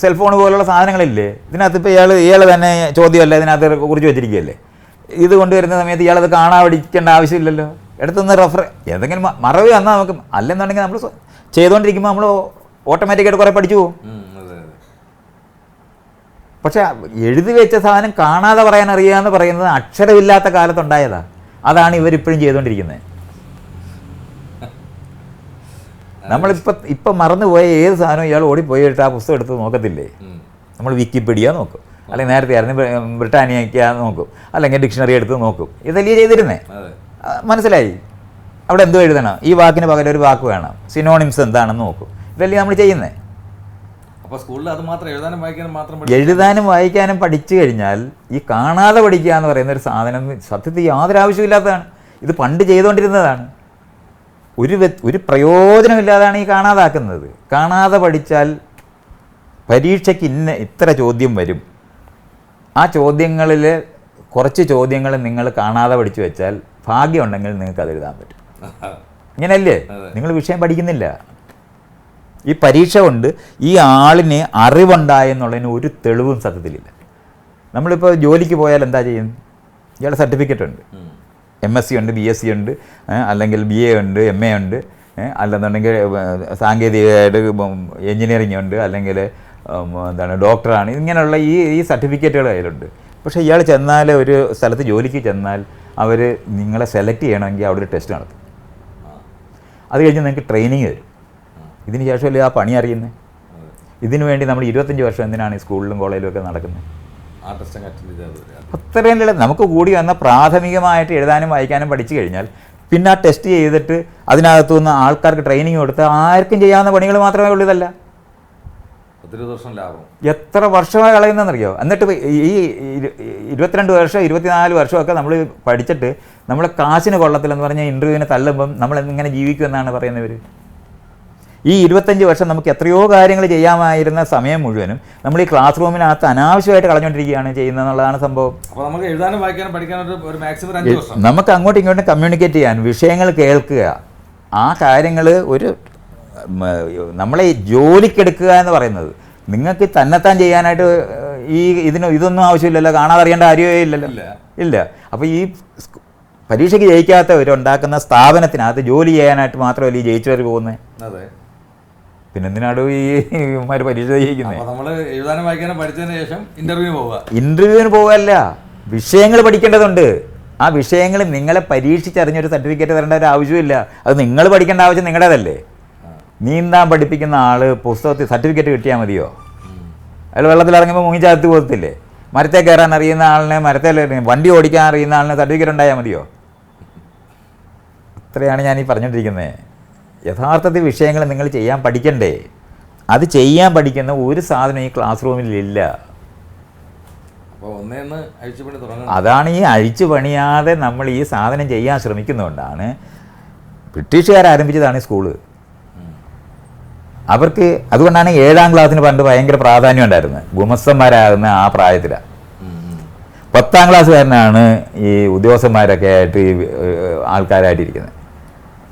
സെൽഫോൺ പോലുള്ള സാധനങ്ങളില്ലേ ഇതിനകത്ത് ഇപ്പോൾ ഇയാൾ ഇയാൾ തന്നെ ചോദ്യമല്ല ഇതിനകത്ത് കുറിച്ച് വെച്ചിരിക്കുകയല്ലേ? ഇത് കൊണ്ടുവരുന്ന സമയത്ത് ഇയാളത് കാണാൻ പഠിക്കേണ്ട ആവശ്യമില്ലല്ലോ? എടുത്തൊന്ന് റെഫർ ഏതെങ്കിലും മറവ് വന്നാൽ നമുക്ക് അല്ലെന്നുണ്ടെങ്കിൽ നമ്മൾ ചെയ്തുകൊണ്ടിരിക്കുമ്പോൾ നമ്മൾ ഓട്ടോമാറ്റിക്കായിട്ട് കുറേ പഠിച്ചു പോകും. പക്ഷേ എഴുതി വെച്ച സാധനം കാണാതെ പറയാൻ അറിയാമെന്ന് പറയുന്നത് അക്ഷരമില്ലാത്ത കാലത്തുണ്ടായതാണ് അതാണ് ഇവരിപ്പോഴും ചെയ്തുകൊണ്ടിരിക്കുന്നത്. നമ്മളിപ്പോൾ ഇപ്പം മറന്നുപോയ ഏത് സാധനവും ഇയാൾ ഓടിപ്പോയിട്ട് ആ പുസ്തകം എടുത്ത് നോക്കത്തില്ലേ? നമ്മൾ വിക്കിപീഡിയ നോക്കും. അല്ലെങ്കിൽ നേരത്തെ ആയിരുന്നു ബ്രിട്ടാനിയയ്ക്ക് നോക്കും. അല്ലെങ്കിൽ ഡിക്ഷണറി എടുത്ത് നോക്കും. ഇതല്ലേ ചെയ്തിരുന്നേ? മനസ്സിലായി? അവിടെ എന്തോ എഴുതണം. ഈ വാക്കിന് പകരം ഒരു വാക്ക് വേണം. സിനോണിംസ് എന്താണെന്ന് നോക്കും. ഇതല്ലേ നമ്മൾ ചെയ്യുന്നേ? അപ്പോൾ സ്കൂളിൽ അത് മാത്രം എഴുതാനും വായിക്കാനും മാത്രം എഴുതാനും വായിക്കാനും പഠിച്ചു കഴിഞ്ഞാൽ ഈ കാണാതെ പഠിക്കുക എന്ന് പറയുന്ന ഒരു സാധനം സത്യത്തിൽ യാതൊരു ആവശ്യമില്ലാത്തതാണ് ഇത് പണ്ട് ചെയ്തുകൊണ്ടിരുന്നതാണ്. ഒരു ഒരു പ്രയോജനമില്ലാതാണ് ഈ കാണാതാക്കുന്നത്. കാണാതെ പഠിച്ചാൽ പരീക്ഷയ്ക്ക് ഇന്ന ഇത്ര ചോദ്യം വരും. ആ ചോദ്യങ്ങളിൽ കുറച്ച് ചോദ്യങ്ങൾ നിങ്ങൾ കാണാതെ പഠിച്ചു വെച്ചാൽ ഭാഗ്യമുണ്ടെങ്കിൽ നിങ്ങൾക്ക് അത് എഴുതാൻ പറ്റും. ഇങ്ങനെയല്ലേ നിങ്ങൾ വിഷയം പഠിക്കുന്നില്ല. ഈ പരീക്ഷ കൊണ്ട് ഈ ആളിന് അറിവുണ്ടായെന്നുള്ളതിന് ഒരു തെളിവും സത്യത്തിലില്ല. നമ്മളിപ്പോൾ ജോലിക്ക് പോയാൽ എന്താ ചെയ്യും? ഇയാളുടെ സർട്ടിഫിക്കറ്റ് ഉണ്ട്. എം എസ് സി ഉണ്ട് ബി എസ് സി ഉണ്ട് അല്ലെങ്കിൽ ബി എ ഉണ്ട് എം എ ഉണ്ട് അല്ലെന്നുണ്ടെങ്കിൽ സാങ്കേതികമായിട്ട് എൻജിനീയറിംഗ് ഉണ്ട് അല്ലെങ്കിൽ എന്താണ് ഡോക്ടറാണ് ഇങ്ങനെയുള്ള ഈ ഈ സർട്ടിഫിക്കറ്റുകൾ കയ്യിലുണ്ട്. പക്ഷേ ഇയാൾ ചെന്നാൽ ഒരു സ്ഥലത്ത് ജോലിക്ക് ചെന്നാൽ അവർ നിങ്ങളെ സെലക്ട് ചെയ്യണമെങ്കിൽ അവിടെ ഒരു ടെസ്റ്റ് നടത്തും. അത് കഴിഞ്ഞ് നിങ്ങൾക്ക് ട്രെയിനിങ് തരും ഇതിന് ശേഷമല്ലേ ആ പണി അറിയുന്നത്. ഇതിനു വേണ്ടി നമ്മൾ ഇരുപത്തഞ്ച് വർഷം എന്തിനാണ് ഈ സ്കൂളിലും കോളേജിലും ഒക്കെ നടക്കുന്നത്? ആ ടെസ്റ്റ് അറ്റൻഡ് ചെയ്താൽ അത്രയും നമുക്ക് കൂടി വന്ന പ്രാഥമികമായിട്ട് എഴുതാനും വായിക്കാനും പഠിച്ചു കഴിഞ്ഞാൽ പിന്നെ ആ ടെസ്റ്റ് ചെയ്തിട്ട് അതിനകത്തു നിന്ന് ആൾക്കാർക്ക് ട്രെയിനിങ് കൊടുത്ത് ആർക്കും ചെയ്യാവുന്ന പണികൾ മാത്രമേ ഉള്ളൂ ഇതല്ല വർഷം ലാഭം. എത്ര വർഷമായി കളയുന്നതെന്നറിയോ? എന്നിട്ട് ഈ ഇരു- ഇരുപത്തിരണ്ട് വർഷം ഇരുപത്തിനാല് വർഷമൊക്കെ നമ്മൾ പഠിച്ചിട്ട് നമ്മൾ കാശിന് കൊള്ളത്തില്ലെന്ന് പറഞ്ഞാൽ ഇന്റർവ്യൂവിനെ തള്ളുമ്പം നമ്മൾ എങ്ങനെ ജീവിക്കുമെന്നാണ് പറയുന്നവർ ഈ ഇരുപത്തഞ്ച് വർഷം നമുക്ക് എത്രയോ കാര്യങ്ങൾ ചെയ്യാമായിരുന്ന സമയം മുഴുവനും നമ്മൾ ഈ ക്ലാസ് റൂമിനകത്ത് അനാവശ്യമായിട്ട് കളഞ്ഞുകൊണ്ടിരിക്കുകയാണ് ചെയ്യുന്നതെന്നുള്ളതാണ് സംഭവം. അപ്പൊ നമുക്ക് എഴുതാനും വായിക്കാനും പഠിക്കാനും ഒരു- മാക്സിമം നമുക്ക് അങ്ങോട്ടും ഇങ്ങോട്ടും കമ്മ്യൂണിക്കേറ്റ് ചെയ്യാൻ വിഷയങ്ങൾ കേൾക്കുക. ആ കാര്യങ്ങൾ ഒരു നമ്മളെ ഈ ജോലിക്കെടുക്കുക എന്ന് പറയുന്നത്. നിങ്ങൾക്ക് തന്നെത്താൻ ചെയ്യാനായിട്ട് ഈ ഇതിന് ഇതൊന്നും ആവശ്യമില്ലല്ലോ കാണാതെ അറിയേണ്ട കാര്യമേ ഇല്ലല്ലോ. ഇല്ല. അപ്പോൾ ഈ പരീക്ഷയ്ക്ക് ജയിക്കാത്തവരുണ്ടാക്കുന്ന സ്ഥാപനത്തിനകത്ത് ജോലി ചെയ്യാനായിട്ട് മാത്രമല്ല ഈ ജയിച്ചവർ പോകുന്നത് അതെ. പിന്നെ എന്തിനാണ് ഈ ഇവന്മാർ പരീക്ഷ ചെയ്യിക്കുന്നത് നമ്മൾ എഴുതാനും വായിക്കാനും പഠിച്ചതിന് ശേഷം ഇന്റർവ്യൂ പോവുക. ഇന്റർവ്യൂവിന് പോകല്ല വിഷയങ്ങൾ പഠിക്കേണ്ടതുണ്ട്. ആ വിഷയങ്ങൾ നിങ്ങളെ പരീക്ഷിച്ചറിഞ്ഞൊരു സർട്ടിഫിക്കറ്റ് തരേണ്ട ഒരു ആവശ്യമില്ല. അത് നിങ്ങൾ പഠിക്കേണ്ട ആവശ്യം നിങ്ങളുടേതല്ലേ. നീന്താൻ പഠിപ്പിക്കുന്ന ആൾ പുസ്തകത്തിൽ സർട്ടിഫിക്കറ്റ് കിട്ടിയാൽ മതിയോ? അയാൾ വെള്ളത്തിൽ ഇറങ്ങുമ്പോൾ മുങ്ങി മുങ്ങിച്ചകത്ത് പോകത്തില്ലേ? മരത്തെ കയറാൻ അറിയുന്ന ആളിനെ മരത്തെ വണ്ടി ഓടിക്കാൻ അറിയുന്ന ആളിന് സർട്ടിഫിക്കറ്റ് ഉണ്ടായാൽ മതിയോ? അത്രയാണ് ഞാൻ ഈ പറഞ്ഞുകൊണ്ടിരിക്കുന്നത് യഥാർത്ഥത്തിൽ വിഷയങ്ങൾ നിങ്ങൾ ചെയ്യാൻ പഠിക്കണ്ടേ? അത് ചെയ്യാൻ പഠിക്കുന്ന ഒരു സാധനം ഈ ക്ലാസ് റൂമിലില്ല അതാണ് ഈ അഴിച്ചു പണിയാതെ നമ്മൾ ഈ സാധനം ചെയ്യാൻ ശ്രമിക്കുന്നതുകൊണ്ടാണ് ബ്രിട്ടീഷുകാർ ആരംഭിച്ചതാണ് ഈ സ്കൂൾ അവർക്ക് അതുകൊണ്ടാണ് ഏഴാം ക്ലാസ്സിന് പണ്ട് ഭയങ്കര പ്രാധാന്യം ഉണ്ടായിരുന്നത്. ഗുമസ്തന്മാരാകുന്ന ആ പ്രായത്തിലാണ് പത്താം ക്ലാസ് ക്ലാസ്സുകാരനാണ് ഈ ഉദ്യോഗസ്ഥന്മാരൊക്കെ ആയിട്ട് ആൾക്കാരായിട്ടിരിക്കുന്നത്.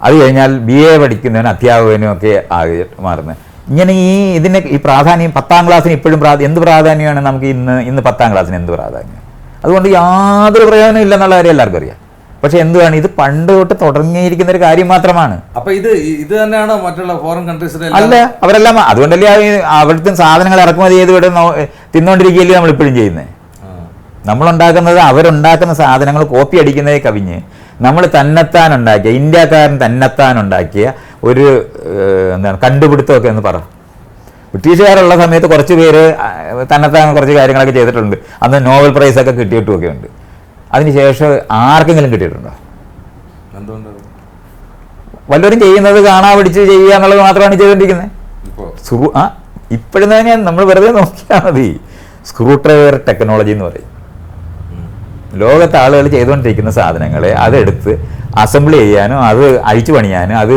അത് കഴിഞ്ഞാൽ ബി എ പഠിക്കുന്നവന് അധ്യാപകനും ഒക്കെ ആകെ മാറുന്നത്. ഇങ്ങനെ ഈ ഇതിന് ഈ പ്രാധാന്യം പത്താം ക്ലാസ്സിന് ഇപ്പോഴും പ്രാ എന്ത് പ്രാധാന്യമാണ് നമുക്ക് ഇന്ന്? ഇന്ന് പത്താം ക്ലാസ്സിന് എന്ത് പ്രാധാന്യം? അതുകൊണ്ട് യാതൊരു പ്രയോജനം ഇല്ലെന്നുള്ള കാര്യം എല്ലാവർക്കും അറിയാം. പക്ഷെ എന്തുവാണ്? ഇത് പണ്ട് തൊട്ട് തുടങ്ങിയിരിക്കുന്ന ഒരു കാര്യം മാത്രമാണ്. അപ്പൊ ഇത് ഇത് തന്നെയാണ് മറ്റുള്ള ഫോറിൻ കൺട്രീസിലെ അല്ല അവരെല്ലാം അതുകൊണ്ടല്ലേ അവിടുത്തെ സാധനങ്ങൾ ഇറക്കുമതി ചെയ്ത് ഇവിടെ തിന്നുകൊണ്ടിരിക്കുകയല്ലേ നമ്മൾ ഇപ്പോഴും ചെയ്യുന്നത് നമ്മളുണ്ടാക്കുന്നത് അവരുണ്ടാക്കുന്ന സാധനങ്ങൾ കോപ്പി അടിക്കുന്നതേ കവിഞ്ഞ്. നമ്മൾ തന്നെത്താൻ ഉണ്ടാക്കിയ ഇന്ത്യക്കാരൻ തന്നെത്താൻ ഉണ്ടാക്കിയ ഒരു എന്താണ് കണ്ടുപിടുത്തമൊക്കെ എന്ന് പറ. ബ്രിട്ടീഷുകാരുള്ള സമയത്ത് കുറച്ച് പേര് തന്നെത്താൻ കുറച്ച് കാര്യങ്ങളൊക്കെ ചെയ്തിട്ടുണ്ട്. അന്ന് നോബൽ പ്രൈസ് ഒക്കെ കിട്ടിയിട്ടുമൊക്കെ ഉണ്ട് അതിനുശേഷം ആർക്കെങ്കിലും കിട്ടിയിട്ടുണ്ടോ? വല്ലവരും ചെയ്യുന്നത് കാണാൻ പിടിച്ച് ചെയ്യുക എന്നുള്ളത് മാത്രമാണ് ചെയ്തുകൊണ്ടിരിക്കുന്നത്. ആ ഇപ്പോഴും തന്നെ നമ്മൾ വെറുതെ നോക്കിയാൽ മതി. സ്ക്രൂ ഡ്രൈവർ ടെക്നോളജി എന്ന് പറയും. ലോകത്ത് ആളുകൾ ചെയ്തുകൊണ്ടിരിക്കുന്ന സാധനങ്ങളെ അതെടുത്ത് അസംബിൾ ചെയ്യാനും അത് അഴിച്ചു പണിയാനും അത്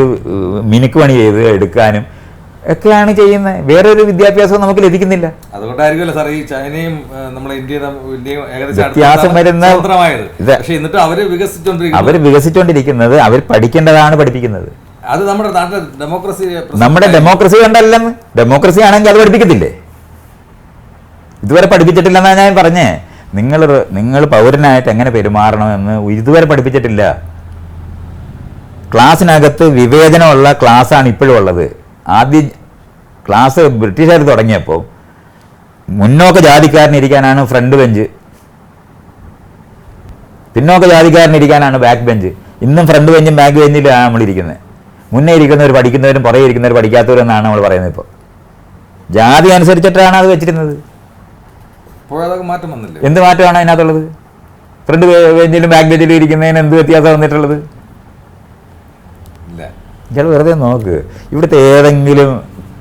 മിനുക്ക് പണി ചെയ്ത് എടുക്കാനും ഒക്കെയാണ് ചെയ്യുന്നത്. വേറൊരു വിദ്യാഭ്യാസവും നമുക്ക് ലഭിക്കുന്നില്ല. അതുകൊണ്ടായിരിക്കുമല്ലോ സാർ ഈ ചൈനയും ആ, നമ്മുടെ ഇന്ത്യയും തമ്മിൽ- ഇന്ത്യയും ഏകദേശം വ്യത്യാസം വരുന്ന- പക്ഷെ എന്നിട്ട് അവർ വികസിച്ചുകൊണ്ടിരിക്കുന്നത് അവർ വികസിച്ചുകൊണ്ടിരിക്കുന്നത് അവർ പഠിക്കേണ്ടതാണ് പഠിപ്പിക്കുന്നത്. അത് നമ്മുടെ നാട്ടിലെ ഡെമോക്രസി നമ്മുടെ ഡെമോക്രസി കണ്ടല്ലെന്ന്. ഡെമോക്രസി ആണെങ്കിൽ അത് പഠിപ്പിക്കത്തില്ലേ? ഇതുവരെ പഠിപ്പിച്ചിട്ടില്ലെന്നാണ് ഞാൻ പറഞ്ഞേ. നിങ്ങൾ നിങ്ങൾ പൗരനായിട്ട് എങ്ങനെ പെരുമാറണമെന്ന് ഇതുവരെ പഠിപ്പിച്ചിട്ടില്ല. ക്ലാസ്സിനകത്ത് വിവേചനമുള്ള ക്ലാസ്സാണ് ഇപ്പോഴും ഉള്ളത്. ആദ്യം ക്ലാസ് ബ്രിട്ടീഷുകാർ തുടങ്ങിയപ്പോൾ മുന്നോക്ക ജാതിക്കാരനിരിക്കാനാണ് ഫ്രണ്ട് ബെഞ്ച്. പിന്നോക്ക ജാതിക്കാരനിരിക്കാനാണ് ബാക്ക് ബെഞ്ച് ഇന്നും ഫ്രണ്ട് ബെഞ്ചും ബാക്ക് ബെഞ്ചിലാണ് നമ്മളിരിക്കുന്നത് മുന്നേ ഇരിക്കുന്നവർ പഠിക്കുന്നവരും പുറകെ ഇരിക്കുന്നവർ പഠിക്കാത്തവരും എന്നാണ് നമ്മൾ പറയുന്നത് ഇപ്പോൾ. ജാതി അനുസരിച്ചിട്ടാണ് അത് വെച്ചിരുന്നത്. മാറ്റം വന്നില്ലേ? എന്ത് മാറ്റമാണ് അതിനകത്തുള്ളത്? ഫ്രണ്ട് ബെഞ്ചിലും ബാക്ക് ബെഞ്ചിലും ഇരിക്കുന്നതിന് എന്ത് വ്യത്യാസം വന്നിട്ടുള്ളത്? ഇല്ല. ഇയാൾ വെറുതെ നോക്ക്. ഇവിടുത്തെ ഏതെങ്കിലും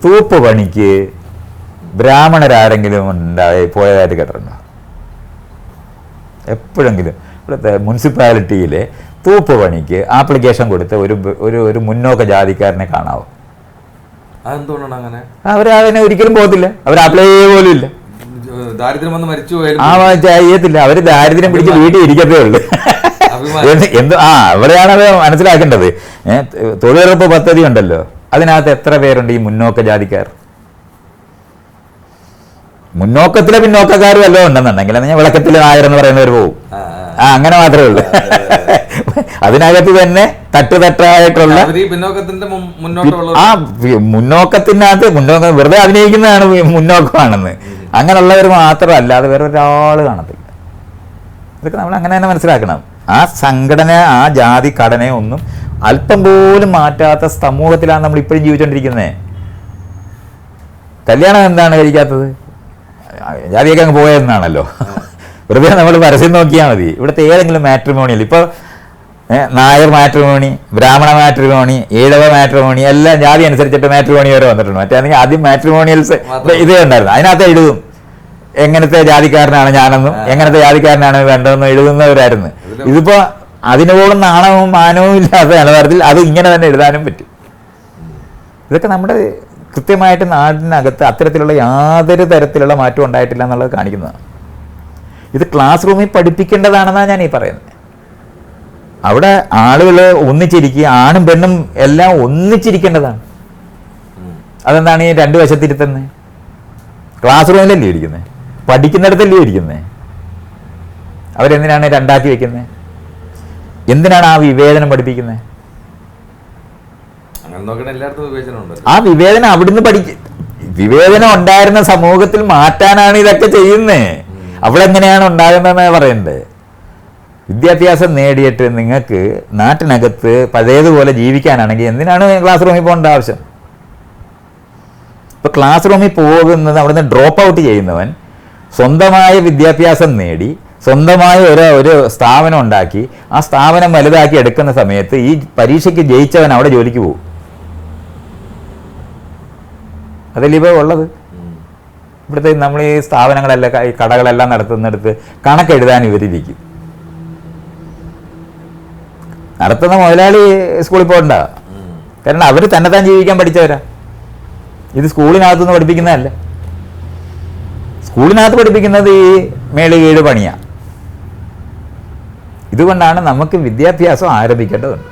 തൂപ്പ് പണിക്ക് ബ്രാഹ്മണരാരെങ്കിലും ഉണ്ടായി പോയതായിട്ട് കേട്ടിട്ടുണ്ടോ? എപ്പോഴെങ്കിലും ഇവിടുത്തെ മുനിസിപ്പാലിറ്റിയിലെ തൂപ്പ് പണിക്ക് ആപ്ലിക്കേഷൻ കൊടുത്ത് ഒരു ഒരു ഒരു മുന്നോക്ക ജാതിക്കാരനെ കാണാവോ? അതെന്തുകൊണ്ടാണ് അങ്ങനെ? അവർ അതിനെ ഒരിക്കലും പോകത്തില്ല. അവർ അപ്ലൈ പോലും ഇല്ല. ദാരിദ്ര്യം വന്ന് മരിച്ചു പോയാലും ആ ചെയ്യത്തില്ല അവർ ദാരിദ്ര്യം പിടിച്ച് വീട്ടിൽ ഇരിക്കത്തേ ഉള്ളൂ. എന്ത് ആ അവിടെയാണ് അത് മനസ്സിലാക്കേണ്ടത്. തൊഴിലുറപ്പ് പദ്ധതി ഉണ്ടല്ലോ. അതിനകത്ത് എത്ര പേരുണ്ട് ഈ മുന്നോക്ക ജാതിക്കാർ? മുന്നോക്കത്തിലെ പിന്നോക്കക്കാർ വല്ലതും ഉണ്ടെന്നുണ്ടെങ്കിൽ ഞാൻ വിളക്കത്തിലെ നായർ എന്ന് പറയുന്നവർ പോകും ആ, അങ്ങനെ മാത്രമേ ഉള്ളൂ. അതിനകത്ത് തന്നെ തട്ടുതട്ടായിട്ടുള്ള ആ മുന്നോക്കത്തിനകത്ത് മുന്നോക്കം വെറുതെ അഭിനയിക്കുന്നതാണ് മുന്നോക്കമാണെന്ന്. അങ്ങനെയുള്ളവർ മാത്രം അല്ലാതെ വേറെ ഒരാൾ കാണത്തില്ല. ഇതൊക്കെ നമ്മൾ അങ്ങനെ തന്നെ മനസ്സിലാക്കണം. ആ സംഘടന ആ ജാതി ഘടനയൊന്നും അല്പം പോലും മാറ്റാത്ത സമൂഹത്തിലാണ് നമ്മൾ ഇപ്പോഴും ജീവിച്ചുകൊണ്ടിരിക്കുന്നത് കല്യാണം എന്താണ് കഴിക്കാത്തത്? ജാതിയൊക്കെ അങ്ങ് പോയതെന്നാണല്ലോ വെറുതെ നമ്മൾ പരസ്യം നോക്കിയാൽ മതി. ഇവിടുത്തെ ഏതെങ്കിലും മാട്രിമോണിയൽ. ഇപ്പോൾ Nair matrimony Brahmana matrimony Ezhava matrimony എല്ലാം ജാതി അനുസരിച്ചിട്ട് മാട്രിമോണി വരെ വന്നിട്ടുണ്ട്. മറ്റേ ആദ്യം മാട്രിമോണിയൽസ് ഇത് ഉണ്ടായിരുന്നു അതിനകത്ത് എഴുതും. എങ്ങനത്തെ ജാതിക്കാരനാണ് ഞാനെന്നും എങ്ങനത്തെ ജാതിക്കാരനാണ് വേണ്ടതെന്നും എഴുതുന്നവരായിരുന്നു. ഇതിപ്പോ അതിനോളം നാണവും മാനവും ഇല്ലാത്ത നിലവാരത്തിൽ അത് ഇങ്ങനെ തന്നെ എഴുതാനും പറ്റും. ഇതൊക്കെ നമ്മുടെ കൃത്യമായിട്ട് നാടിനകത്ത് അത്തരത്തിലുള്ള യാതൊരു തരത്തിലുള്ള മാറ്റം ഉണ്ടായിട്ടില്ല എന്നുള്ളത് കാണിക്കുന്നതാണ്. ഇത് ക്ലാസ് റൂമിൽ പഠിപ്പിക്കേണ്ടതാണെന്നാണ് ഞാൻ ഈ പറയുന്നത്. അവിടെ ആളുകൾ ഒന്നിച്ചിരിക്കുക ആണും പെണ്ണും എല്ലാം ഒന്നിച്ചിരിക്കേണ്ടതാണ്. അതെന്താണ് ഈ രണ്ട് വശത്തിരുത്തുന്നത് ക്ലാസ് റൂമിലല്ലേ ഇരിക്കുന്നത് പഠിക്കുന്നിടത്തല്ലേ ഇരിക്കുന്നത് അവരെന്തിനാണ് രണ്ടാക്കി വെക്കുന്നത് എന്തിനാണ് ആ വിവേചനം പഠിപ്പിക്കുന്നത് ആ വിവേചനം അവിടുന്ന് പഠിക്ക വിവേചനം ഉണ്ടായിരുന്ന സമൂഹത്തിൽ മാറ്റാനാണ് ഇതൊക്കെ ചെയ്യുന്നത് അവിടെ എങ്ങനെയാണ് ഉണ്ടാകുന്നതെന്ന് പറയുന്നത് വിദ്യാഭ്യാസം നേടിയിട്ട് നിങ്ങൾക്ക് നാട്ടിനകത്ത് പഴയതുപോലെ ജീവിക്കാനാണെങ്കിൽ എന്തിനാണ് ക്ലാസ് റൂമിൽ പോകേണ്ട ആവശ്യം? ഇപ്പോൾ ക്ലാസ് റൂമിൽ പോകുന്നത് അവിടുന്ന് ഡ്രോപ്പ് ഔട്ട് ചെയ്യുന്നവൻ സ്വന്തമായ വിദ്യാഭ്യാസം നേടി സ്വന്തമായ ഒരു ഒരു സ്ഥാപനം ഉണ്ടാക്കി ആ സ്ഥാപനം വലുതാക്കി എടുക്കുന്ന സമയത്ത് ഈ പരീക്ഷയ്ക്ക് ജയിച്ചവൻ അവിടെ ജോലിക്ക് പോകും. അതല്ലേ ഉള്ളത്. ഇവിടുത്തെ നമ്മൾ ഈ സ്ഥാപനങ്ങളെല്ലാം ഈ കടകളെല്ലാം നടത്തുന്നിടത്ത് കണക്കെഴുതാൻ ഇവരിരിക്കും. നടത്തുന്ന മുതലാളി സ്കൂളിൽ പോകണ്ട. കാരണം അവർ തന്നെ താൻ ജീവിക്കാൻ പഠിച്ചവരാ. ഇത് സ്കൂളിനകത്തുനിന്ന് പഠിപ്പിക്കുന്നതല്ല. സ്കൂളിനകത്ത് പഠിപ്പിക്കുന്നത് ഈ മേളി വീട് പണിയാണ് ഇതുകൊണ്ടാണ് നമുക്ക് വിദ്യാഭ്യാസം ആരംഭിക്കേണ്ടതുണ്ട്.